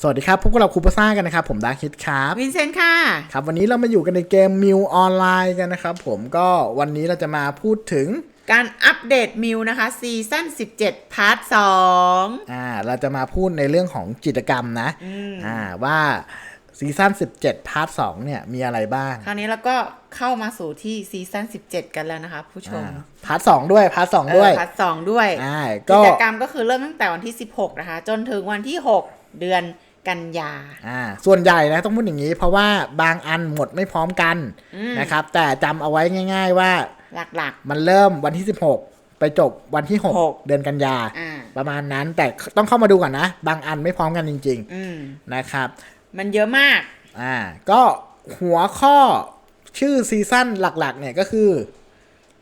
สวัสดีครับพบกับเราคูปซ่ากันนะครับ ผมดาร์คิดครับวินเซนต์ค่ะ ครับ วันนี้เรามาอยู่กันในเกมมิวออนไลน์กันนะครับผมก็วันนี้เราจะมาพูดถึงการอัปเดตมิวนะคะซีซั่น17 พาร์ท2อ่าเราจะมาพูดในเรื่องของกิจกรรมนะอ่าว่าซีซั่น17 พาร์ท2เนี่ยมีอะไรบ้าง คราวนี้เราก็เข้ามาสู่ที่ซีซั่น17 กันแล้วนะคะ ผู้ชมอ่าพาร์ท2ด้วย พาร์ท2ด้วยเออพาร์ท2ด้วยอ่ากิก็จกรรมก็คือเริ่มตั้งแต่วันที่ 16 นะคะ จนถึงวันที่ 6 เดือน กันยาอ่าส่วนใหญ่นะต้องพูดอย่างนี้ เพราะว่าบางอันหมดไม่พร้อมกันนะครับ แต่จำเอาไว้ง่าย ๆ ว่าหลักมันเริ่มวันที่ 16 ไปจบวันที่หก6เดือนกันยาอ่าประมาณนั้นแต่ต้องเข้ามาดูก่อนนะ บางอันไม่พร้อมกันจริงๆอืมๆนะครับ มันเยอะมากอ่าก็หัวข้อชื่อซีซั่นหลักๆ เนี่ยก็คือ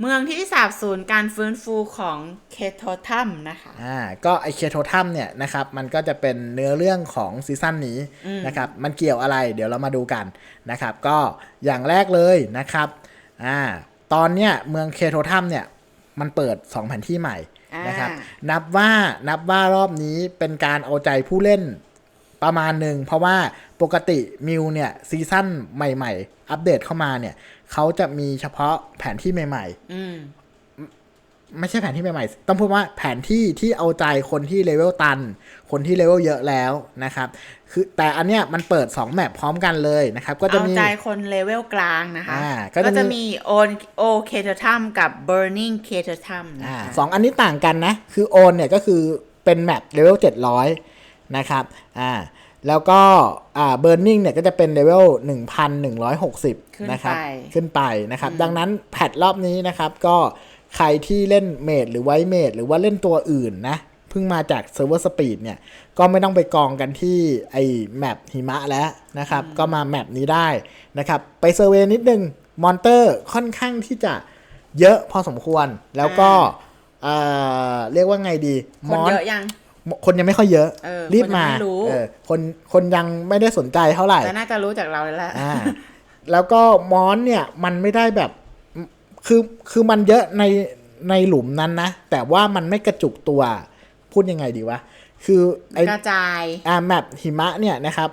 เมืองที่สาบสูญการฟื้นฟูของเคโททัมนะคะ อ่า ก็ไอเคโททัมเนี่ยนะครับ มันก็จะเป็นเนื้อเรื่องของซีซั่นนี้นะครับ มันเกี่ยวอะไร เดี๋ยวเรามาดูกันนะครับ ก็อย่างแรกเลยนะครับ อ่า ตอนเนี้ยเมืองเคโททัมเนี่ย มันเปิด2แผนที่ใหม่นะครับอ่านับว่า นับว่ารอบนี้เป็นการเอาใจผู้เล่นประมาณหนึ่ง เพราะว่าปกติมิวเนี่ยซีซั่นใหม่ ๆ อัปเดตเข้ามาเนี่ย เขาจะมีเฉพาะแผนที่ใหม่ ๆ อืมไม่ใช่แผนที่ใหม่ๆ ต้องพูดว่าแผนที่ที่เอาใจคนที่เลเวลตัน คนที่เลเวลเยอะแล้วนะครับ คือแต่อันเนี้ยมันเปิด 2 แมปพร้อมกันเลยนะครับ ก็จะเอามีใจคนเลเวลกลางนะคะอ่าก็ก็จะมีจะมีโอนโอเคเททัมกับ burning เคเททัมนะอ่าคะสองอันนี้ต่างกันนะ คือโอนเนี่ยก็คือเป็นแมปเลเวล700นะครับ อ่า แล้วก็อ่าเบ r ร์นิงเนี่ยก็จะเป็นเลเวล1,160 นะครับขึ้นไปนะครับ ดังนั้นแพทรอบนี้นะครับ ก็ใครที่เล่นเมดหรือไวเมดหรือว่าเล่นตัวอื่นนะเพิ่งมาจากเซิร์ฟเวอร์สปีดเนี่ย ก็ไม่ต้องไปกองกันที่ไอแมปหิมะแล้วนะครับ ก็มาแมปนี้ได้นะครับ ไปเซอร์เวย์นิดนึงมอนเตอร์ค่อนข้างที่จะเยอะพอสมควรแล้วก็เอ่อเรียกว่าไงดีคนเยอะยัง คนยังไม่ค่อยเยอะ เออรีบมาคนยังไม่รู้ เออคนคนยังไม่ได้สนใจเท่าไหร่ แต่น่าจะรู้จากเราแล้วแหละ อ่าแล้วก็มอนเนี่ยมันไม่ได้แบบคือคือมันเยอะในในหลุมนั้นนะ แต่ว่ามันไม่กระจุกตัว พูดยังไงดีวะ คือไอกระจาย อ่าแมปหิมะเนี่ยนะครับ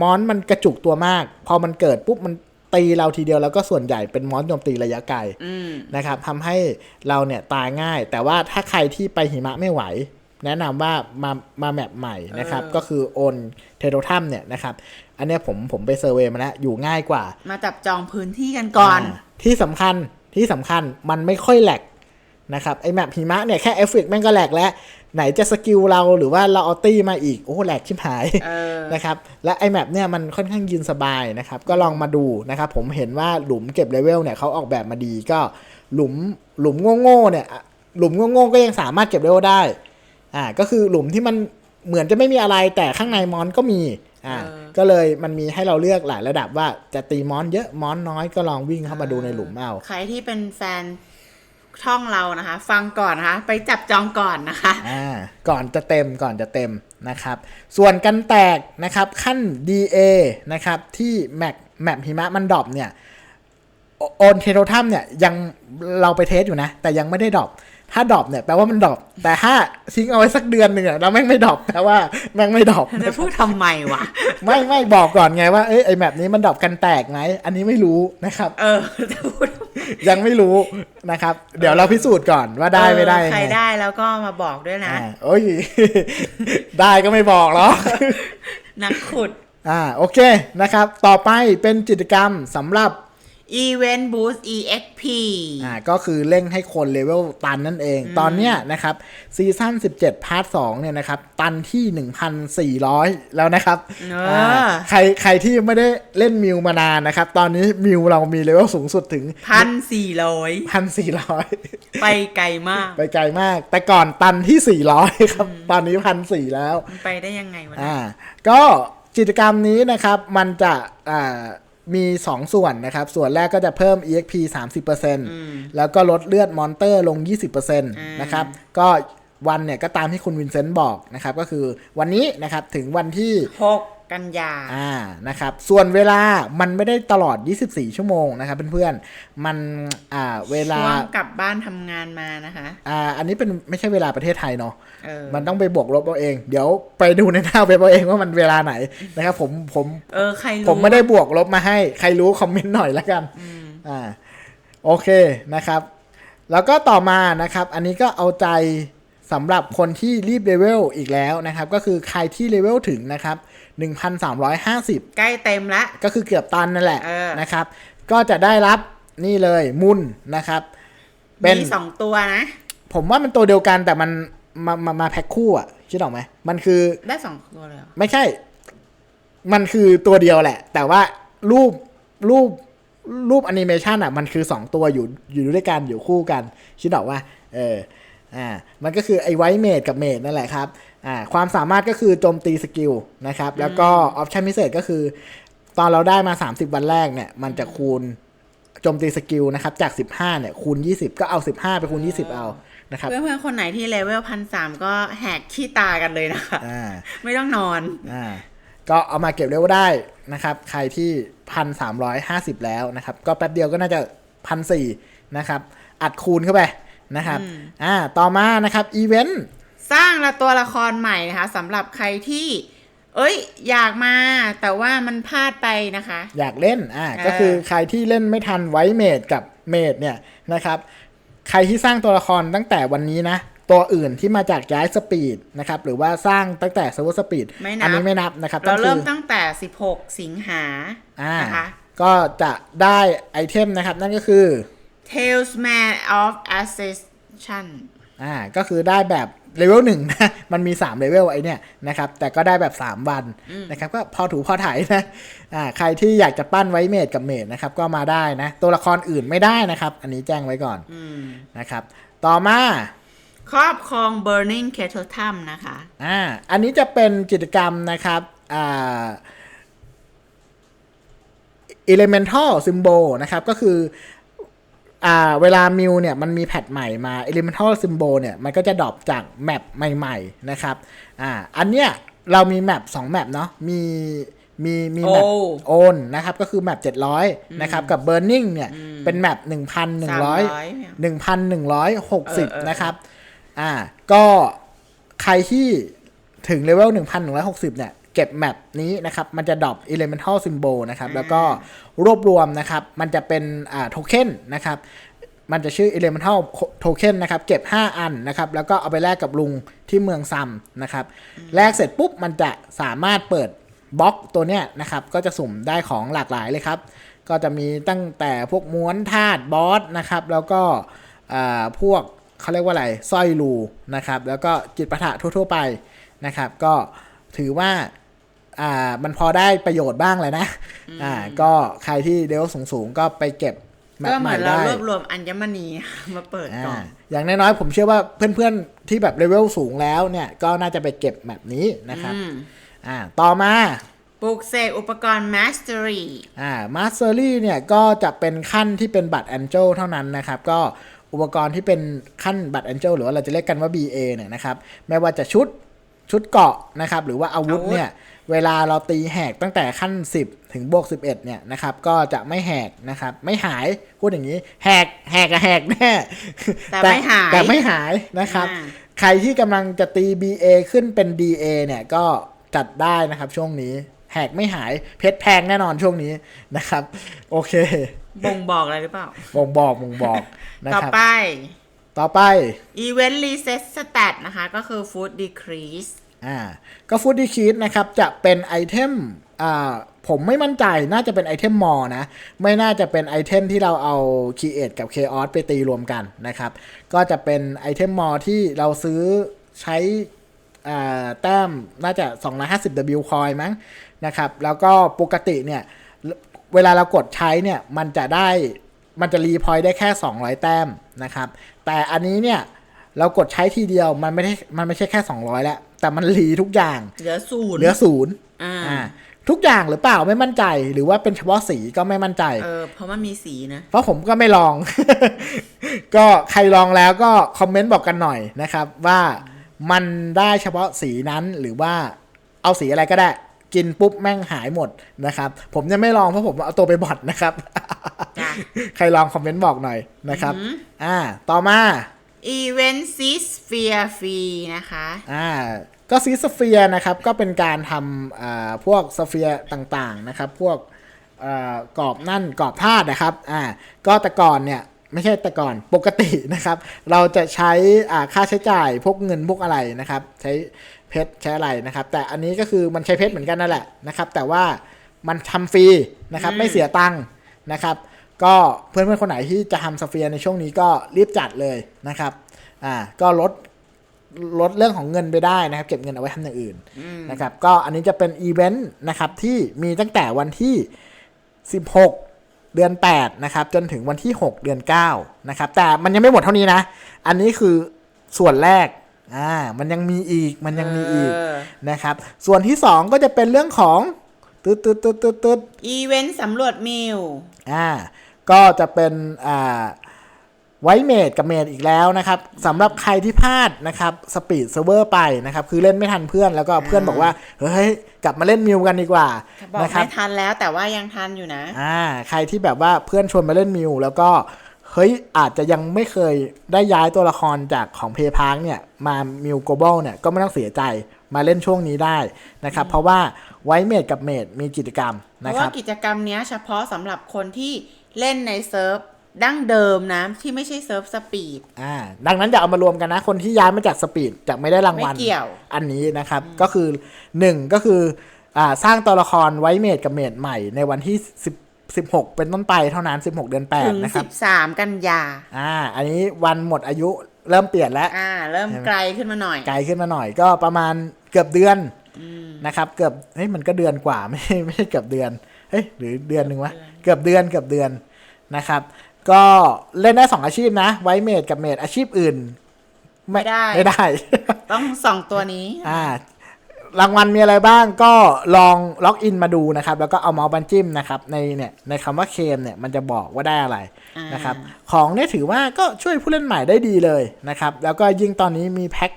มอนมันกระจุกตัวมาก พอมันเกิดปุ๊บมันตีเราทีเดียวแล้วก็ส่วนใหญ่เป็นมอนโจมตีระยะไกลอืม นะครับทำให้เราเนี่ยตายง่าย แต่ว่าถ้าใครที่ไปหิมะไม่ไหว แนะนำว่ามามาแมปใหม่นะครับเออก็คือโอนเทโรทัมเนี่ยนะครับ อันเนี้ยผมผมไปเซอร์เวย์มาแล้ว อยู่ง่ายกว่า มาจับจองพื้นที่กันก่อนาที่สำคัญที่สำคัญมันไม่ค่อยแหลกนะครับ ไอแมปหิมะเนี่ยแค่เอฟเฟกต์แม่งก็แหลกแล้วไหนจะสกิลเราหรือว่าเราเอาตี้มาอีก โอ้โหแหลกชิบหายเออนะครับ และไอแมปเนี่ยมันค่อนข้างยืนสบายนะครับ ก็ลองมาดูนะครับ ผมเห็นว่าหลุมเก็บเลเวลเนี่ยเขาออกแบบมาดีก็หลุมหลุมโง่ๆเนี่ยอะหลุมโง่ๆก็ยังสามารถเก็บเลเวลได้ อ่าก็คือหลุมที่มันเหมือนจะไม่มีอะไรแต่ข้างในมอนก็มีอ่าเออก็เลยมันมีให้เราเลือกหลายระดับว่าจะตีมอนเยอะมอนน้อยก็ลองวิ่งเข้ามาดูในหลุมเอาใครที่เป็นแฟนช่องเรานะคะ ฟังก่อนนะคะ ไปจับจองก่อนนะคะอ่าก่อนจะเต็มก่อนจะเต็มนะครับ ส่วนกันแตกนะครับขั้น DA นะครับที่แมปแมปหิมะมันดรอปเนี่ยโอนเทโรทัมเนี่ยยังเราไปเทสอยู่นะ แต่ยังไม่ได้ดรอป ถ้าดรอปเนี่ยแปลว่ามันดรอปแต่ถ้าทิ้งเอาไว้สักเดือนหนึ่งอะแล้วแม่งไม่ดรอปแปลว่าแม่งไม่ดรอปจะพูดทำไมวะไม่ไม่บอกก่อนไงว่าเอ้ยไอแมปนี้มันดรอปกันแตกไหมอันนี้ไม่รู้นะครับ เออจะพูดทำไมยังไม่รู้นะครับ เดี๋ยวเราพิสูจน์ก่อนว่าได้ไม่ได้เออยังใครไงได้แล้วก็มาบอกด้วยนะอ่าโอ้ยได้ก็ไม่บอกหรอกนักขุดอ่าโอเคนะครับ ต่อไปเป็นกิจกรรมสำหรับ Event Boost EXP อ่าก็คือเร่งให้คนเลเวลตันนั่นเอง ตอนเนี้ยนะครับซีซั่น17 พาร์ท2เนี่ยนะครับ ตันที่ 1,400 แล้วนะครับเอออ่าใครใครที่ไม่ได้เล่นมิวมานานนะครับ ตอนนี้มิวเรามีเลเวลสูงสุดถึงพันสี่ร้อย1,400 ไปไกลมาก ไปไกลมาก แต่ก่อนตันที่ 400 ครับ ตอนนี้ 1,400 แล้วมันไปได้ยังไงวะเนี่ยอ่าก็กิจกรรมนี้นะครับมันจะอ่า มี 2 ส่วนนะครับ ส่วนแรกก็จะเพิ่ม EXP 30%แล้วก็ลดเลือดมอนเตอร์ลง 20%นะครับ ก็วันเนี่ยก็ตามที่คุณวินเซนต์บอกนะครับ ก็คือวันนี้นะครับถึงวันที่ห กกันยาอ่านะครับส่วนเวลามันไม่ได้ตลอด 24 ชั่วโมงนะครับเพื่อนๆมันอ่าเวลาช่วงกลับบ้านทำงานมานะคะอ่าอันนี้เป็นไม่ใช่เวลาประเทศไทยเนาะเออมันต้องไปบวกลบเอาเอง เดี๋ยวไปดูในหน้าเว็บเอาเองว่ามันเวลาไหนนะครับผมผมเออใครรู้ผมไม่ได้บวกลบมาให้ใครรู้คอมเมนต์หน่อยแล้วกันอ่าโอเคนะครับ แล้วก็ต่อมานะครับ อันนี้ก็เอาใจ สำหรับคนที่รีบเลเวลอีกแล้วนะครับ ก็คือใครที่เลเวลถึงนะครับ 1,350 ใกล้เต็มละก็คือเกือบตันนั่นแหละเออนะครับ ก็จะได้รับนี่เลยมุนนะครับ เป็นมีสองตัวนะ ผมว่ามันตัวเดียวกันแต่มันมามามาแพ็คคู่อะคิดออกไหมมันคือได้สองตัวเลยเหรอไม่ใช่ มันคือตัวเดียวแหละ แต่ว่ารูปรูปรูปแอนิเมชันอะ มันคือสองตัวอยู่อยู่ด้วยกันอยู่คู่กันคิดออกว่า เออ อ่ามันก็คือไอ้ไวท์เมดกับเมดนั่นแหละครับอ่าความสามารถก็คือโจมตีสกิลนะครับแล้วก็ออปชันพิเศษก็คือ ตอนเราได้มา 30 วันแรกเนี่ยมันจะคูณโจมตีสกิลนะครับจาก 15เนี่ยคูณ 20 ก็เอา 15 ไปคูณ 20 เอานะครับเพื่อนๆคนไหนที่เลเวลพันสามก็แหกขี้ตากันเลยนะคะอ่าไม่ต้องนอนอ่าก็เอามาเก็บเร็วได้นะครับ ใครที่พันสามร้อยห้าสิบแล้วนะครับ ก็แป๊บเดียวก็น่าจะพันสี่นะครับ อัดคูณเข้าไป นะครับอ่าต่อมานะครับอีเวนต์สร้างละตัวละครใหม่นะคะสำหรับใครที่ เอ้ย อยากมาแต่ว่ามันพลาดไปนะคะ อยากเล่นอ่าเออก็คือใครที่เล่นไม่ทันไวเมดกับเมดเนี่ยนะครับ ใครที่สร้างตัวละครตั้งแต่วันนี้นะตัวอื่นที่มาจากย้ายสปีดนะครับหรือว่าสร้างตั้งแต่เซิร์ฟเวอร์สปีดไม่นับอันี้ไม่นับนะครับเราเริ่มคือตั้งแต่ 16 สิงหาอ่านะคะก็จะได้ไอเทมนะครับ นั่นก็คือ Talesman of Ascension อ่าก็คือได้แบบเลเวลหนึ่งนะ มันมี3เลเวลไอเนี่ยนะครับ แต่ก็ได้แบบ 3 วันนะครับ ก็พอถูพอถ่ายนะอ่าใครที่อยากจะปั้นไว้เมดกับเมดนะครับ ก็มาได้นะ ตัวละครอื่นไม่ได้นะครับ อันนี้แจ้งไว้ก่อนนะครับ ต่อมาครอบครอง Burning Kettle ถ้ำนะคะอ่าอันนี้จะเป็นกิจกรรมนะครับอ่า elemental symbol นะครับ ก็คือ อ่าเวลามิวเนี่ยมันมีแพทใหม่มา elemental symbol เนี่ยมันก็จะดรอปจากแมปใหม่ๆนะครับอ่าอันเนี้ยเรามีแมป2แมปเนาะมีมีมีแมปโอ้โอนนะครับก็คือแมป700 นะครับ กับ burning เนี่ยเป็นแมป1,100 300 1,160 นะครับอ่าก็ใครที่ถึงเลเวล1,160 เนี่ย เก็บแมปนี้นะครับ มันจะดรอป elemental symbol นะครับ แล้วก็รวบรวมนะครับ มันจะเป็นอ่าโทเค็นนะครับ มันจะชื่อ elemental token นะครับ เก็บ 5 อันนะครับ แล้วก็เอาไปแลกกับลุงที่เมืองซัมนะครับ แลกเสร็จปุ๊บ มันจะสามารถเปิดบล็อกตัวเนี้ยนะครับ ก็จะสุ่มได้ของหลากหลายเลยครับ ก็จะมีตั้งแต่พวกม้วนธาตุบอสนะครับ แล้วก็อ่าพวกเขาเรียกว่าอะไรสร้อยรูนะครับ แล้วก็จิตประทะทั่ว ๆ ไปนะครับ ก็ถือว่า อ่ามันพอได้ประโยชน์บ้างเลยนะ อ่า ก็ใครที่เลเวลสูงๆก็ไปเก็บแมก็ปเหใหมืม่อนเราได้รวบรวมอัญมณีมาเปิดก่ออ่านอย่างน้อยๆผมเชื่อว่าเพื่อนๆที่แบบเลเวลสูงแล้วเนี่ยก็น่าจะไปเก็บแมปนี้นะครับอืมอ่าต่อมาปลูกเสกอุปกรณ์ Mastery อ่ามาสเตอรี่เนี่ยก็จะเป็นขั้นที่เป็นบัตรแองเจลเท่านั้นนะครับ ก็อุปกรณ์ที่เป็นขั้นบัตรแองเจลหรือว่าเราจะเรียกกันว่า BA เนี่ยนะครับ ไม่ว่าจะชุดชุดเกราะนะครับ หรือว่าอาวุธอาวุธเนี่ย เวลาเราตีแหกตั้งแต่ขั้น 10 ถึงบวก 11 เนี่ยนะครับ ก็จะไม่แหกนะครับ ไม่หายพูดอย่างนี้ แหกแหกอะแหกแน่แต่ไม่หายแต่ไม่หายนะครับอ่าใครที่กำลังจะตี BA ขึ้นเป็น DA เนี่ยก็จัดได้นะครับช่วงนี้แหกไม่หายเพชรแพงแน่นอนช่วงนี้นะครับ โอเคบ่งบอกอะไรหรือเปล่าบ่งบอกบ่งบอกนะต่อครับไป ต่อไป Event Reset Stat นะคะ ก็คือ Food Decrease อ่าก็ฟูดดี้คีดนะครับจะเป็นไอเทมอ่าผมไม่มั่นใจน่าจะเป็นไอเทมมอนะ ไม่น่าจะเป็นไอเทมที่เราเอา Create กับ Chaos ไปตีรวมกันนะครับ ก็จะเป็นไอเทมมอที่เราซื้อใช้อ่าแต้มน่าจะ 250 W coin มั้งนะครับ แล้วก็ปกติเนี่ย เวลาเรากดใช้เนี่ย มันจะได้มันจะรีพอยต์ได้แค่ 200 แต้มนะครับ แต่อันนี้เนี่ย เรากดใช้ทีเดียวมันไม่ได้มันไม่ใช่แค่ 200 แล้ว แต่มันรีทุกอย่าง เหลือศูนย์เหลือศูนย์อ่าอ่า ทุกอย่างหรือเปล่าไม่มั่นใจ หรือว่าเป็นเฉพาะสีก็ไม่มั่นใจ เออ เพราะมันมีสีนะ เพราะผมก็ไม่ลอง ก็ใครลองแล้วก็คอมเมนต์บอกกันหน่อยนะครับ ว่ามันได้เฉพาะสีนั้นหรือว่าเอาสีอะไรก็ได้ กินปุ๊บแม่งหายหมดนะครับ ผมยังไม่ลองเพราะผมเอาตัวไปบอทนะครับจ้ะใครลองคอมเมนต์บอกหน่อยนะครับ อ่า ต่อมา อีเวนต์ซิสเฟียฟรีนะคะ อ่าก็ซีสเฟียนะครับก็เป็นการทำอ่าพวกสเฟียต่างๆนะครับ พวกอ่ากรอบนั่นกรอบธาตุนะครับอ่าก็แต่ก่อนเนี่ยไม่ใช่แต่ก่อนปกตินะครับ เราจะใช้อ่าค่าใช้จ่ายพวกเงินพวกอะไรนะครับ ใช้เพชรใช้อะไรนะครับ แต่อันนี้ก็คือมันใช้เพชรเหมือนกันนั่นแหละนะครับ แต่ว่ามันทำฟรีนะครับ ไม่เสียตังค์นะครับ ก็เพื่อนๆคนไหนที่จะทำสเฟียในช่วงนี้ก็รีบจัดเลยนะครับอ่าก็ลดลดเรื่องของเงินไปได้นะครับ เก็บเงินเอาไว้ทำอย่างอื่นนะครับก็อันนี้จะเป็นอีเวนต์นะครับที่มีตั้งแต่วันที่ 16 เดือน 8 นะครับ จนถึงวันที่ 6 เดือน 9 นะครับ แต่มันยังไม่หมดเท่านี้นะ อันนี้คือส่วนแรกอ่ามันยังมีอีกมันยังมีอีกเออนะครับ ส่วนที่ 2 ก็จะเป็นเรื่องของตึ๊ดตึ๊ดตึ๊ดตึ๊ดตึ๊ดอีเวนต์สำรวจมิลอ่า ก็จะเป็นอ่าไวเมดกับเมดอีกแล้วนะครับสำหรับใครที่พลาดนะครับสปีดเซิร์ฟเวอร์ไปนะครับ คือเล่นไม่ทันเพื่อนแล้วก็เพื่อนบอกว่า เฮ้ย กลับมาเล่นมิวกันดีกว่าบอกนะครับไม่ทันแล้วแต่ว่ายังทันอยู่นะอ่าใครที่แบบว่าเพื่อนชวนมาเล่นมิวแล้วก็เฮ้ยอาจจะยังไม่เคยได้ย้ายตัวละครจากของเพย์พาร์เนี่ยมามิวโกลบอลเนี่ยก็ไม่ต้องเสียใจมาเล่นช่วงนี้ได้นะครับ เพราะว่าไวเมดกับเมดมีกิจกรรมเพนะราะคว่ารับกิจกรรมเนี้ยเฉพาะสำหรับคนที่ เล่นในเซิร์ฟดั้งเดิมนะที่ไม่ใช่เซิร์ฟสปีด อ่าดังนั้นอย่าเอามารวมกันนะ คนที่ย้ายมาจากสปีดจะไม่ได้รางวัลไม่เกี่ยว อันนี้นะครับ ก็คือหนึ่งก็คืออ่าสร้างตัวละครไว้เมดกับเมดใหม่ในวันที่10 16เป็นต้นไปเท่านั้น16เดือนถึง8นะคสิรับบสามกันยาอ่า อันนี้วันหมดอายุเริ่มเปลี่ยนแล้ว อ่า เริ่มไกลขึ้นมาหน่อย ไกลขึ้นมาหน่อยก็ประมาณเกือบเดือนนะครับ เกือบเฮ้ยมันก็เดือนกว่าไม่ใช่ไม่ใช่เกือบเดือนเฮ้ยหรือเดือนหนึ่งวะ เกือบเดือนเกือบเดือนนะครับ ก็เล่นได้สองอาชีพนะ ไว้เมดกับเมดอาชีพอื่น ไม่ได้ไม่ได้ ต้องสองตัวนี้อ่ารางวัลมีอะไรบ้างก็ลองล็อกอินมาดูนะครับ แล้วก็เอาเมาส์บันจิ้มนะครับในเนี่ยในคำว่าเคมเนี่ยมันจะบอกว่าได้อะไรอ่านนะครับ ของเนี่ยถือว่าก็ช่วยผู้เล่นใหม่ได้ดีเลยนะครับ แล้วก็ยิ่งตอนนี้มีแพ็ค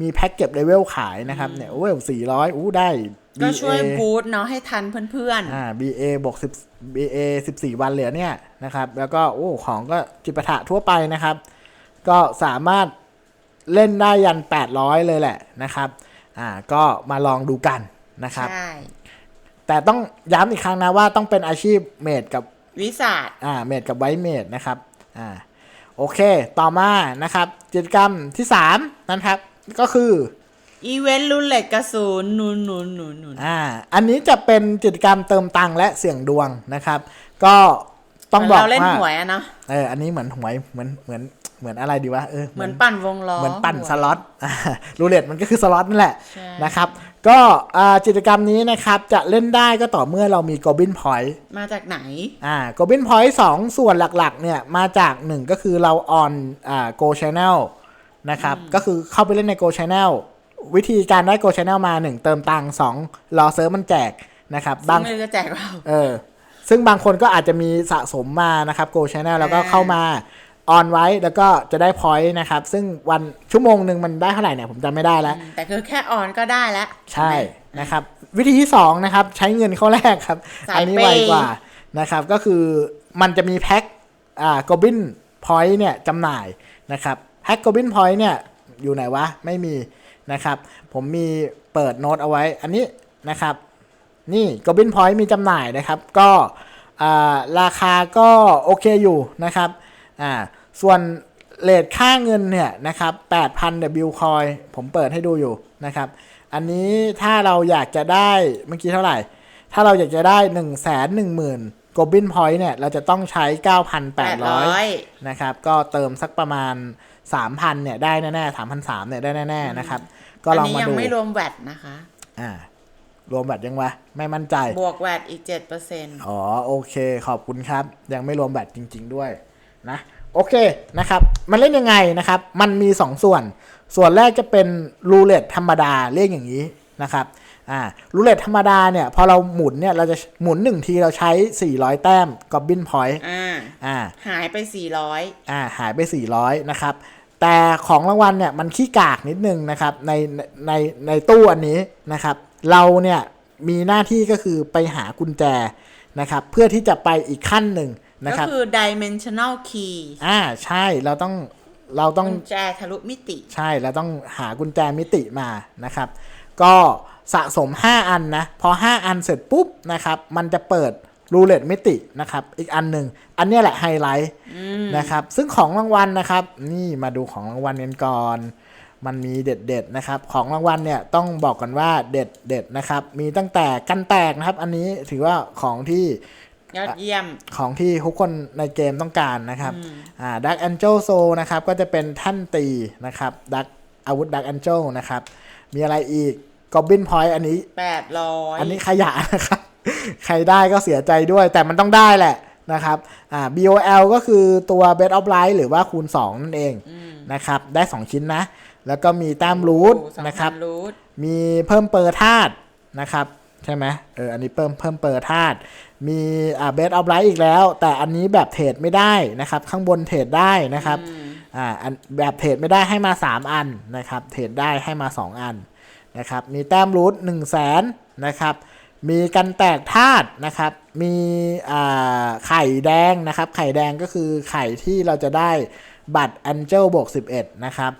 มีแพ็คเก็บเลเวลขายนะครับเนี่ยเวลสี่ร้อยอู้ได้ ก็ช่วย BA บูสต์เนาะให้ทันเพื่อนอ่า BA บวก10 BA 14 วันเหลือเนี่ยนะครับ แล้วก็โอ้ของก็จิปาถะทั่วไปนะครับ ก็สามารถเล่นได้ยัน 800 เลยแหละนะครับ อ่าก็มาลองดูกันนะๆครับ ใช่แต่ต้องย้ำอีกครั้งนะว่าต้องเป็นอาชีพเมดกับ วิสาดอ่าเมดกับไวท์เมดนะครับอ่าโอเคต่อมานะครับ กิจกรรมที่ 3นะครับ ก็คือ อีเวนต์รุ่นเหล็กกระสุนนุนนุนนุนนุนอ่าอันนี้จะเป็นกิจกรรมเติมตังค์และเสี่ยงดวงนะครับ ก็ต้องบอกเราเล่นว่าหวยอะเนาะเอออันนี้เหมือนหวยเหมือนเหมือนเหมือนอะไรดีวะเออเหมือนปั่นวงล้อเหมือนปั่นหวยสล็อตอ่ารูเล็ตมันก็คือสล็อตนั่นแหละใช่นะครับ ก็อ่ากิจกรรมนี้นะครับจะเล่นได้ก็ต่อเมื่อเรามี Goblin Point มาจากไหนอ่า Goblin Point สองส่วนหลักๆ เนี่ยมาจากหนึ่งก็คือเรา on อ่า Go Channel นะครับ ก็คือเข้าไปเล่นใน Go Channel วิธีการได้ Go Channel มาหนึ่งเติมตังค์สองรอเซิร์ฟมันแจกนะครับบ้าบางงมือก็แจกเราเออ ซึ่งบางคนก็อาจจะมีสะสมมานะครับ Go Channel แล้วก็อ่าเข้ามาออนไว้แล้วก็จะได้ point นะครับ ซึ่งวันชั่วโมงหนึ่งมันได้เท่าไหร่เนี่ยผมจำไม่ได้แล้ว แต่คือแค่ออนก็ได้แล้ว ใช่ไหมนะครับ วิธีที่2นะครับ ใช้เงินเข้าแรกครับสายอันนี้เปไวย์กว่านะครับ ก็คือมันจะมีแพ็คอ่า Goblin Point เนี่ยจำหน่ายนะครับแพ็ค Goblin Point เนี่ยอยู่ไหนวะ ไม่มี นะครับ ผมมีเปิดโน้ตเอาไว้อันนี้นะครับ นี่ Goblin Point มีจำหน่ายนะครับ ก็อ่าราคาก็โอเคอยู่นะครับอ่าส่วนเลทค่าเงินเนี่ยนะครับ8,000 W coin ผมเปิดให้ดูอยู่นะครับ อันนี้ถ้าเราอยากจะได้เมื่อกี้เท่าไหร่ ถ้าเราอยากจะได้ 1 1 0 0 0 0 Goblin Point เนี่ย เราจะต้องใช้ 9,800 นะครับ ก็เติมสักประมาณ 3,000เนี่ยได้แน่ๆ3,300เนี่ยได้แน่ๆนะครับ ก็อันลองนี้มายังดูไม่รวมแวดนะคะ อ่า รวมแบตยังวะ ไม่มั่นใจ บวกแวดอีกเจ็ดเปอร์เซ็นต์อ๋อ โอเค ขอบคุณครับ ยังไม่รวมแบตจริง ๆ ด้วยนะ โอเคนะครับ มันเล่นยังไงนะครับ มันมี2ส่วน ส่วนแรกจะเป็นรูเล็ตธรรมดาเรียกอย่างนี้นะครับอ่ารูเล็ตธรรมดาเนี่ย พอเราหมุนเนี่ย เราจะหมุนหนึ่งทีเราใช้ 400 แต้มกอบบินพอยต์อ่าอ่าหายไปสี่ร้อยอ่าหายไป 400 นะครับ แต่ของรางวัลเนี่ยมันขี้กากนิดนึงนะครับในในในตู้อันนี้นะครับ เราเนี่ยมีหน้าที่ก็คือไปหากุญแจนะครับเพื่อที่จะไปอีกขั้นหนึ่งนะก็ครับคือ dimensional key อ่าใช่เราต้องเราต้องกุญแจทะลุมิติ ใช่เราต้องหากุญแจมิติมานะครับ ก็สะสม 5 อันนะ พอ 5 อันเสร็จปุ๊บนะครับ มันจะเปิด รูเล็ตมิตินะครับ อีกอันหนึ่ง อันเนี้ยแหละไฮไลท์นะครับ ซึ่งของรางวัลนะครับ นี่มาดูของรางวัลกันก่อน มันมีเด็ดๆนะครับ ของรางวัลเนี่ยต้องบอกกันว่าเด็ดเด็ดๆนะครับ มีตั้งแต่กันแตกนะครับ อันนี้ถือว่าของที่ยอดเยี่ยมของที่ทุกคนในเกมต้องการนะครับ อ่าดักแอนเจลโซนะครับ ก็จะเป็นท่านตีนะครับดักอาวุธดักแอนเจลนะครับ มีอะไรอีกกอบบินพอยต์อันนี้800อันนี้ขยะนะครับ ใครได้ก็เสียใจด้วย แต่มันต้องได้แหละนะครับอ่า BOL ก็คือตัว Bed of Light หรือว่าคูณ 2 นั่นเองนะครับ ได้ 2 ชิ้นนะ แล้วก็มีแต้มรูทโอ้โหนะครับ2,000รูทมีเพิ่มเปอร์ธาตุนะครับ ใช่ไหมเออ อันนี้เพิ่มเพิ่มเปอร์ธาตุ มีอ่าเบสออฟไลท์อีกแล้ว แต่อันนี้แบบเทรดไม่ได้นะครับ ข้างบนเทรดได้นะครับ อ่าอันแบบเทรดไม่ได้ให้มา 3 อันนะครับ เทรดได้ให้มา 2 อันนะครับ มีแต้มรูท1 0 0 0 0แสนนะครับ มีกันแตกธาตุนะครับ มีอ่าไข่แดงนะครับ ไข่แดงก็คือไข่ที่เราจะได้บัตร Angel บวก11 นะครับ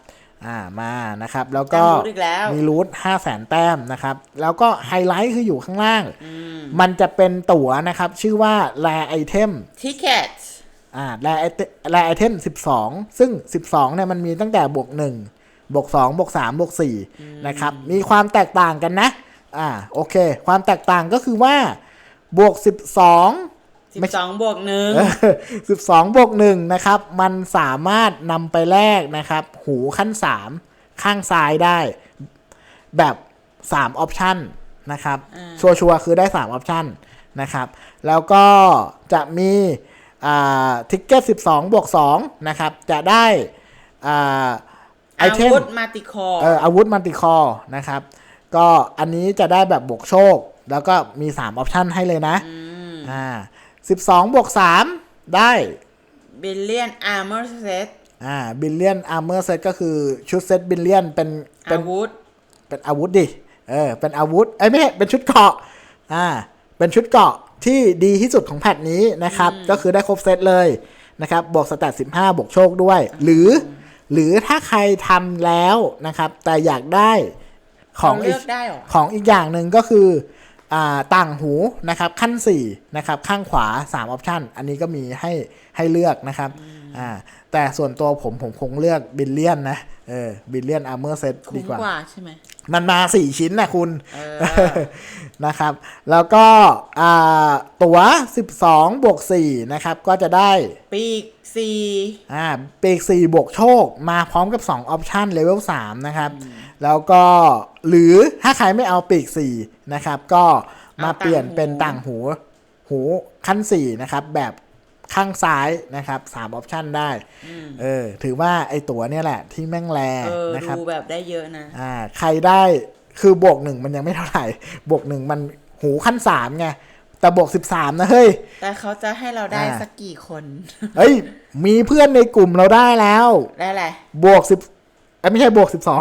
อ่ามานะครับ แล้วก็แต้มรูทอีกแล้วมีรูท5 0 0แสนแต้มนะครับ แล้วก็ไฮไลท์คืออยู่ข้างล่าง มันจะเป็นตั๋วนะครับ ชื่อว่า Rare Item ticket อ่า Rare Item Rare Item 12ซึ่ง12เนี่ยมันมีตั้งแต่บวก1บวก2บวก3บวก4นะครับ มีความแตกต่างกันนะ อ่าโอเค ความแตกต่างก็คือว่าบวก 12ไม่12บวกหนึ่ง12 บวก1นะครับ มันสามารถนำไปแลกนะครับ หูขั้น 3 ข้างซ้ายได้ แบบ3ออปชันนะครับ ชัวร์ๆคือได้3ออปชันนะครับ แล้วก็จะมีทิกเก็ต 12 บวก 2 นะครับ จะได้อ่าไออาเทมวุธมาติคอร์เอออาวุธมัลติคอร์นะครับ ก็อันนี้จะได้แบบบวกโชค แล้วก็มี 3 ออปชันให้เลยนะอ่า12บวก3ได้บิลเลียนอาร์เมอร์เซตอ่าบิลเลียนอาร์เมอร์เซตก็คือชุดเซตบิลเลียนเป็นเป็อานวุธ เป็นอาวุธดิ เออ เป็นอาวุธเอ้ยไม่ใช่เป็นชุดเกราะอ่าเป็นชุดเกราะที่ดีที่สุดของแพทนี้นะครับ ก็คือได้ครบเซตเลยนะครับบวกสแตท15บวกโชคด้วย หรือ หรือถ้าใครทำแล้วนะครับ แต่อยากได้ ของเราเลือกได้เหรอของอีกอย่างหนึ่งก็คืออ่าต่างหูนะครับขั้น4นะครับข้างขวา3ออปชันอันนี้ก็มีให้ให้เลือกนะครับอ่าแต่ส่วนตัวผมผมคงเลือกบิลเลียนนะเออบิลเลียนอาร์เมอร์เซตคุ้ดีมกว่ากว่าใช่ไหม มันมาสี่ชิ้นนะคุณเออนะครับ แล้วก็อ่าตั๋ว 12 บวก 4 นะครับ ก็จะได้ปีกสี่อ่าปีก 4 บวกโชค มาพร้อมกับ 2 ออปชันเลเวล 3 นะครับ แล้วก็หรือถ้าใครไม่เอาปีก 4 นะครับ ก็มาเปลี่ยนเป็นต่างหู หูขั้น 4 นะครับ แบบ ข้างซ้ายนะครับ3ออปชันได้เออถือว่าไอตั๋วเนี่ยแหละที่แม่งแรเออนะครับดูแบบได้เยอะนะอ่าใครได้คือบวกหนึ่งมันยังไม่เท่าไหร่ บวกหนึ่งมันหูขั้นสามไงแต่บวกสิบสามนะเฮ้ย แต่เขาจะให้เราได้อ่าสักกี่คนเฮ้ย มีเพื่อนในกลุ่มเราได้แล้ว ได้แหละบวกสิบเอ้ยไม่ใช่บวกสิบสอง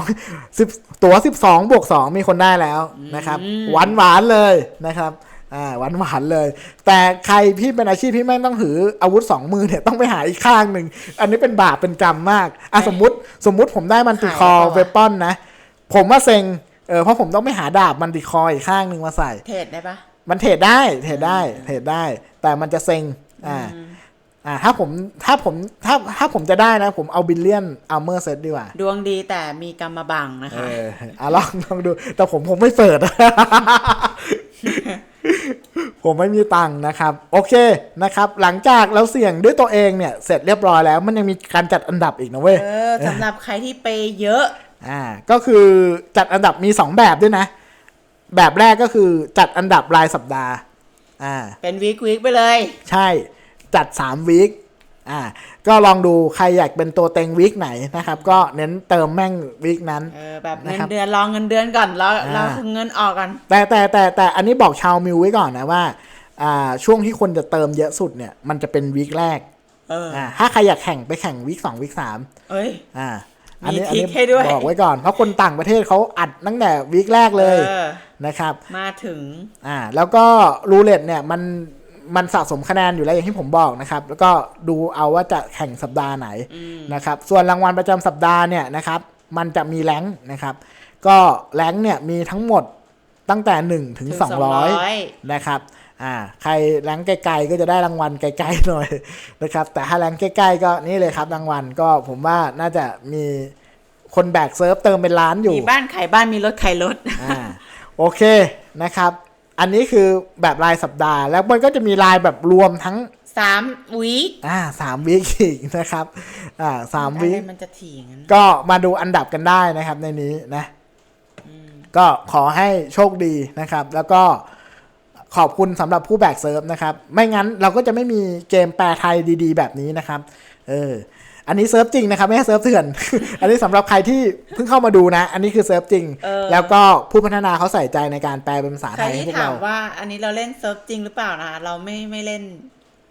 สิบตัวสิบสองบวกสองมีคนได้แล้วนะครับ หวานหวานๆเลยนะครับ อ่าหวานหวานๆเลย แต่ใครพี่เป็นอาชีพพี่แม่งต้องถืออาวุธสองมือเนี่ยต้องไปหาอีกข้างหนึ่ง อันนี้เป็นบาปเป็นกรรมมากอะสมมติสมมุติผมได้มันติคอหายแล้วเวอะปอนนะ ผมว่าเซ็งเออเพราะผมต้องไปหาดาบมันติคออีกข้างหนึ่งมาใส่ เทรดได้ปะมันเทรดได้เทรดได้เทรดได้ แต่มันจะเซ็งอ่าอ่าถ้าผมถ้าผมถ้าถ้าผมจะได้นะ ผมเอาบิลเลียนอัลเมอร์เซตดีกว่า ดวงดีแต่มีกรรมบังนะเอคะออะลองลองดู แต่ผมผมไม่เปิด ผมไม่มีตังค์นะครับ โอเคนะครับ หลังจากเราเสี่ยงด้วยตัวเองเนี่ย เสร็จเรียบร้อยแล้ว มันยังมีการจัดอันดับอีกนะเว้ยเออสำหรับใครที่เปย์เยอะ อ่า ก็คือจัดอันดับมี 2 แบบด้วยนะ แบบแรกก็คือจัดอันดับรายสัปดาห์ อ่า เป็นวีควีคไปเลย ใช่ จัด3วีค อ่าก็ลองดูใครอยากเป็นตัวเต็งวีคไหนนะครับ ก็เน้นเติมแม่งวีคนั้นเออแบบเงินะนครับเดือนรองเงินเดือนก่อนแล้วอ่าเราคือเงินออกก่อนแต่แต่แต่แต่อันนี้บอกชาวมิวไว้ก่อนนะว่าอ่าช่วงที่คนจะเติมเยอะสุดเนี่ย มันจะเป็นวีคแรกเอออ่าถ้าใครอยากแข่งไปแข่งวีคสองวีคสามเอ้ยอ่าอันนี้มีอันทรินี้คให้ด้วยบอกไว้ก่อน เพราะคนต่างประเทศเขาอัดตั้งแต่วีคแรกเลยออนะครับ มาถึงอ่าแล้วก็รูเล็ตเนี่ยมัน มันสะสมคะแนนอยู่แล้วอย่างที่ผมบอกนะครับ แล้วก็ดูเอาว่าจะแข่งสัปดาห์ไหนนะครับ ส่วนรางวัลประจำสัปดาห์เนี่ยนะครับ มันจะมีแรงค์นะครับ ก็แรงค์เนี่ยมีทั้งหมดตั้งแต่1ถึงถึง200 200 นะครับอ่าใครแรงค์ไกลๆก็จะได้รางวัลไกลๆหน่อยนะครับ แต่ถ้าแรงค์ใกล้ๆก็นี่เลยครับรางวัลก็ผมว่าน่าจะมีคนแบกเซิร์ฟเติมเป็นล้านอยู่ มีบ้านขายบ้านมีรถขายรถ อ่า โอเคนะครับ อันนี้คือแบบรายสัปดาห์ แล้วมันก็จะมีรายแบบรวมทั้งสามวีคอ่าสามวีคอีกนะครับ อ่าสามวีอะไรคมันจะถี่อย่างนั้นก็มาดูอันดับกันได้นะครับในนี้นะก็ขอให้โชคดีนะครับ แล้วก็ขอบคุณสำหรับผู้แบกเซิร์ฟนะครับ ไม่งั้นเราก็จะไม่มีเกมแปลไทยดี ๆ แบบนี้นะครับ เออ อันนี้เซิร์ฟจริงนะครับไม่ใช่เซิร์ฟเถื่อน อันนี้สำหรับใครที่เพิ่งเข้ามาดูนะ อันนี้คือเซิร์ฟจริงเออแล้วก็ผู้พัฒนาเขาใส่ใจในการแปลเป็นภาษาใครไทยให้ที่พวกถาเรามว่า อันนี้เราเล่นเซิร์ฟจริงหรือเปล่านะคะเราไม่ไม่เล่น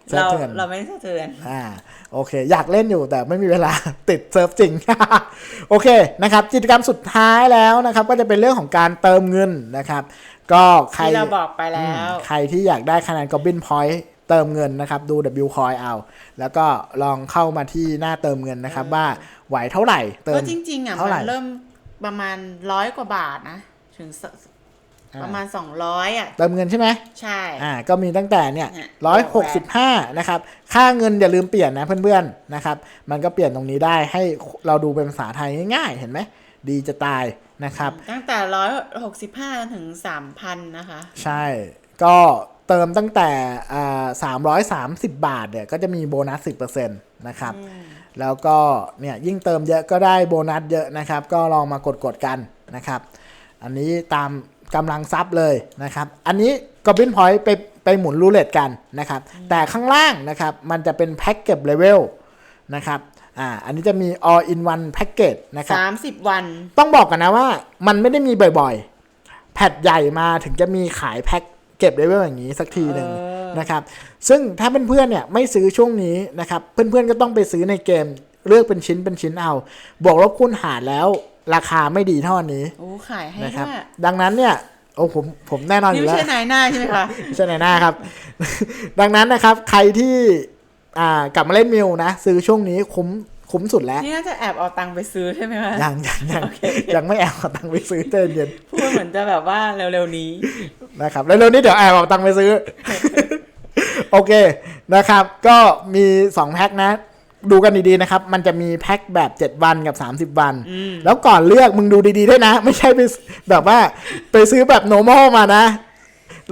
เซิร์ฟเราเถื่อนเราไม่เล่นเซิร์ฟเถื่อนอ่าโอเค อยากเล่นอยู่แต่ไม่มีเวลาติดเซิร์ฟจริง โอเคนะครับกิจกรรมสุดท้ายแล้วนะครับ ก็จะเป็นเรื่องของการเติมเงินนะครับ ก็ใครที่เราบอกไปแล้วอืมใครที่อยากได้คะแนน Goblin Point เติมเงินนะครับ ดู W Coin เอา แล้วก็ลองเข้ามาที่หน้าเติมเงินนะครับ ว่าไหวเท่าไหร่ เติก็มจริง ๆอะเท่าไหร่มันเริ่มประมาณร้อยกว่าบาทนะ ถึงสอ่าประมาณสองร้อยอะ เติมเงินใช่ไหมใช่อ่าก็มีตั้งแต่เนี่ยเนี่ยร้อยหกสิบห้านะครับ ค่าเงินอย่าลืมเปลี่ยนนะเพื่อนๆนะครับ มันก็เปลี่ยนตรงนี้ได้ให้เราดูเป็นภาษาไทยง่ายๆ เห็นไหมดีจะตายนะครับ ตั้งแต่ร้อยหกสิบห้าจนถึงสามพันนะคะ ใช่ก็ เติมตั้งแต่อ่าสามร้อยสามสิบบาทเนี่ยก็จะมีโบนัสสิบเปอร์เซ็นต์นะครับ แล้วก็เนี่ยยิ่งเติมเยอะก็ได้โบนัสเยอะนะครับ ก็ลองมากดๆกันนะครับ อันนี้ตามกำลังทรัพย์เลยนะครับ อันนี้ก็บินพอยต์ไปไปหมุนรูเล็ตกันนะครับ แต่ข้างล่างนะครับมันจะเป็นแพ็กเก็บเลเวลนะครับอ่าอันนี้จะมี all in one package นะครับสามสิบวัน ต้องบอกกันนะว่ามันไม่ได้มีบ่อยๆ แพทใหญ่มาถึงจะมีขายแพ็ค เก็บเลเวลอย่างนี้สักทีหนึ่งเออนะครับ ซึ่งถ้าเพื่อนๆเนี่ยไม่ซื้อช่วงนี้นะครับ เพื่อนๆก็ต้องไปซื้อในเกมเลือกเป็นชิ้นเป็นชิ้นเอา บวกลบคูณหารแล้วราคาไม่ดีเท่าอันนี้โอ้ขายให้นะครับด้วยดังนั้นเนี่ยโอ้ผมผมแน่นอนอนี่ยู่ไม่แล้วใช่นายหน้าใช่ไหมคะไม่ใช่ในหน้าครับ ดังนั้นนะครับใครที่อ่ากลับมาเล่นมิวนะ ซื้อช่วงนี้คุ้ม คุ้มสุดแล้ว นี่น่าจะแอบเอาตังค์ไปซื้อใช่ไหมคะยังยังยังยังไม่แอบเอาตังค์ไปซื้อเต้นเย็นพูดเหมือนจะแบบว่าเร็วๆนี้นะครับแล้วเร็วๆนี้เดี๋ยวแอบเอาตังค์ไปซื้อ โอเคนะครับ ก็มี2แพ็คนะ ดูกันดีๆนะครับ มันจะมีแพ็คแบบ 7 วันกับ 30 วัน แล้วก่อนเลือกมึงดูดีๆด้วยนะ ไม่ใช่ไปแบบว่าไปซื้อแบบ normal มานะ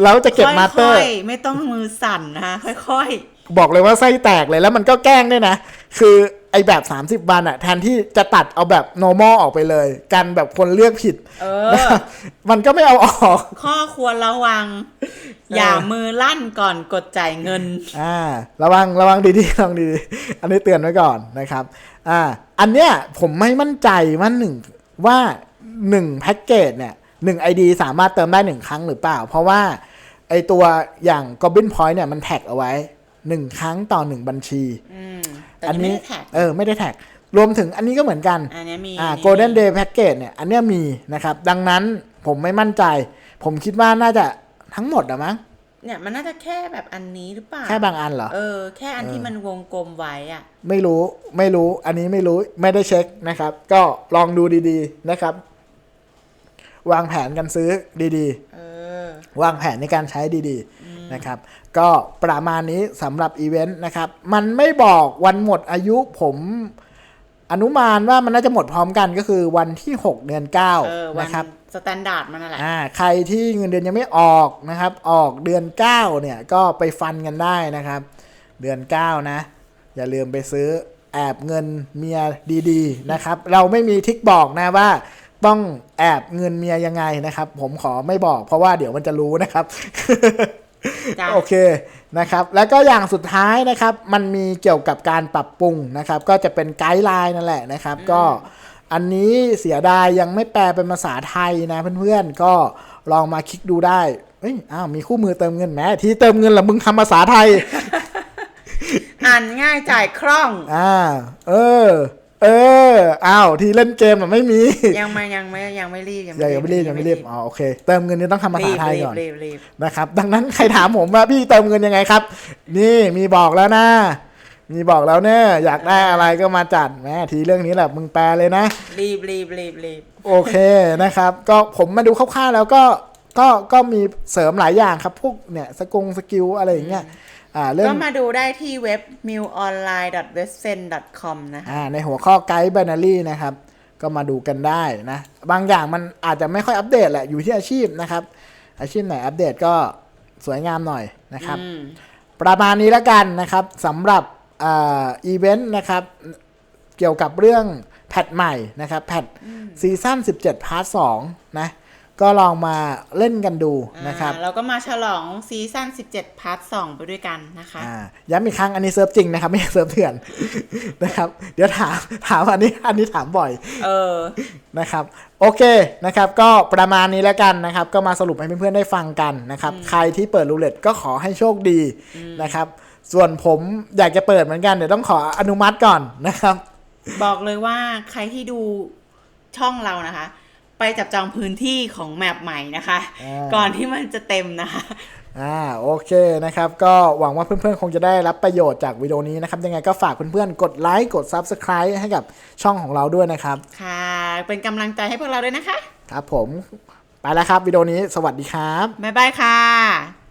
แล้วจะเก็บมาเตอค่ร์อยๆไม่ต้องมือสั่นนะคะค่อย บอกเลยว่าไส้แตกเลยแล้วมันก็แกล้งด้วยนะ คือไอแบบ 30 วันอะแทนที่จะตัดเอาแบบ normal ออกไปเลย กันแบบคนเลือกผิดๆเออนะครับมันก็ไม่เอาออก ข้อควรระวัง อย่ามือลั่นก่อนกดจ่ายเงิน อ่า ระวังระวังดีๆระวังดีๆ อันนี้เตือนไว้ก่อนนะครับ อ่า อันเนี้ยผมไม่มั่นใจว่าหนึ่งว่าหนึ่งแพ็กเกจเนี่ยหนึ่งไอดีสามารถเติมได้หนึ่งครั้งหรือเปล่า เพราะว่าไอตัวอย่าง Goblin Point เนี่ยมันแท็กเอาไว้ หนึ่งครั้งต่อหนึ่งบัญชีอืมแต่อันนี่นี้ไม่ได้แท็กเออไม่ได้แท็ก รวมถึงอันนี้ก็เหมือนกันอันเนี้ยมีอ่าอันนี้ Golden มี Day Package เนี่ย อันเนี้ยมีนะครับ ดังนั้นผมไม่มั่นใจ ผมคิดว่าน่าจะทั้งหมดอะมั้งเนี่ยมันน่าจะแค่แบบอันนี้หรือเปล่า แค่บางอันเหรอ เออ แค่อันที่มันวงกลมไว้อะไม่รู้ไม่รู้อันนี้ไม่รู้ไม่ได้เช็คนะครับ ก็ลองดูดีๆนะครับ วางแผนกันซื้อดีเออๆวางแผนในการใช้ดีๆนะครับ ก็ประมาณนี้สำหรับอีเวนต์นะครับ มันไม่บอกวันหมดอายุผมอนุมานว่ามันน่าจะหมดพร้อมกันก็คือวันที่ 6 เดือนเออ9วันนะครับสแตนดาร์ดมันนั่นแหละอ่าใครที่เงินเดือนยังไม่ออกนะครับ ออกเดือน 9 เนี่ยก็ไปฟันกันได้นะครับ เดือน 9 นะ อย่าลืมไปซื้อแอบเงินเมียดีๆนะครับ เราไม่มีทิกบอกนะว่าต้องแอบเงินเมียยังไงนะครับ ผมขอไม่บอกเพราะว่าเดี๋ยวมันจะรู้นะครับจ้ะ โอเคนะครับ แล้วก็อย่างสุดท้ายนะครับ มันมีเกี่ยวกับการปรับปรุงนะครับ ก็จะเป็นไกด์ไลน์นั่นแหละนะครับ ก็อันนี้เสียดายยังไม่แปลเป็นภาษาไทยนะเพื่อนๆ ก็ลองมาคลิกดูได้เอ้ยอ้าวมีคู่มือเติมเงินแหมที่เติมเงินละมึงทำภาษาไทย อ่านง่ายจ่ายคล่อง อ่า เออ เออ อ้าว ที่เล่นเกมอะไม่มี ยังไม่ยังไม่ยังไม่รีบยังยังไม่รีบยังไม่รีบ อ๋อโอเค เติมเงินนี่ต้องทำภาษาไทยก่อนรีบรีบนะครับ ดังนั้นใครถามผมว่าพี่เติมเงินยังไงครับ นี่มีบอกแล้วนะ มีบอกแล้วเนี่ยอยากได้อะไรก็มาจัดแหมทีเรื่องนี้แหละมึงแปลเลยนะ รีบรีบรีบรีบโอเคนะครับ ก็ผมมาดูคร่าวๆแล้วก็ก็ก็มีเสริมหลายอย่างครับ พวกเนี่ยสกงสกิลอะไรอย่างเงี้ย อ่าเรื่องก็มาดูได้ที่เว็บ millonline.westsen.com นะคะอ่าในหัวข้อไกด์ b บ n นารีนะครับ ก็มาดูกันได้นะ บางอย่างมันอาจจะไม่ค่อยอัปเดตแหละ อยู่ที่อาชีพนะครับ อาชีพไหนอัปเดตก็สวยงามหน่อยนะครับอืมประมาณนี้แล้วกันนะครับสำหรับอ่าอีเวนต์นะครับ เกี่ยวกับเรื่องแพทใหม่นะครับแพทซีซั่น17 พาร์ท2นะ ก็ลองมาเล่นกันดูนะครับอ่าเราก็มาฉลองซีซั่น17 พาร์ท 2 ไปด้วยกันนะคะอ่าย้ำอีกครั้งอันนี้เซิร์ฟจริงนะครับ ไม่ใช่เซิร์ฟเถื่อนนะครับ เดี๋ยวถามถามอันนี้อันนี้ถามบ่อย เออนะครับ โอเคนะครับ ก็ประมาณนี้แล้วกันนะครับ ก็มาสรุปให้เพื่อนๆได้ฟังกันนะครับ ใครที่เปิดรูเล็ตก็ขอให้โชคดีนะครับ ส่วนผมอยากจะเปิดเหมือนกันเดี๋ยวต้องขออนุมัติก่อนนะครับ บอกเลยว่าใครที่ดูช่องเรานะคะ ไปจับจองพื้นที่ของแมปใหม่นะคะอ่าก่อนที่มันจะเต็มนะคะอ่าโอเคนะครับ ก็หวังว่าเพื่อนๆ คงจะได้รับประโยชน์จากวิดีโอนี้นะครับ ยังไงก็ฝากเพื่อนๆ กดไลค์กด Subscribe ให้กับช่องของเราด้วยนะครับ ค่ะ เป็นกำลังใจให้พวกเราด้วยนะคะ ครับผม ไปแล้วครับวิดีโอนี้สวัสดีครับ บ๊ายบายค่ะ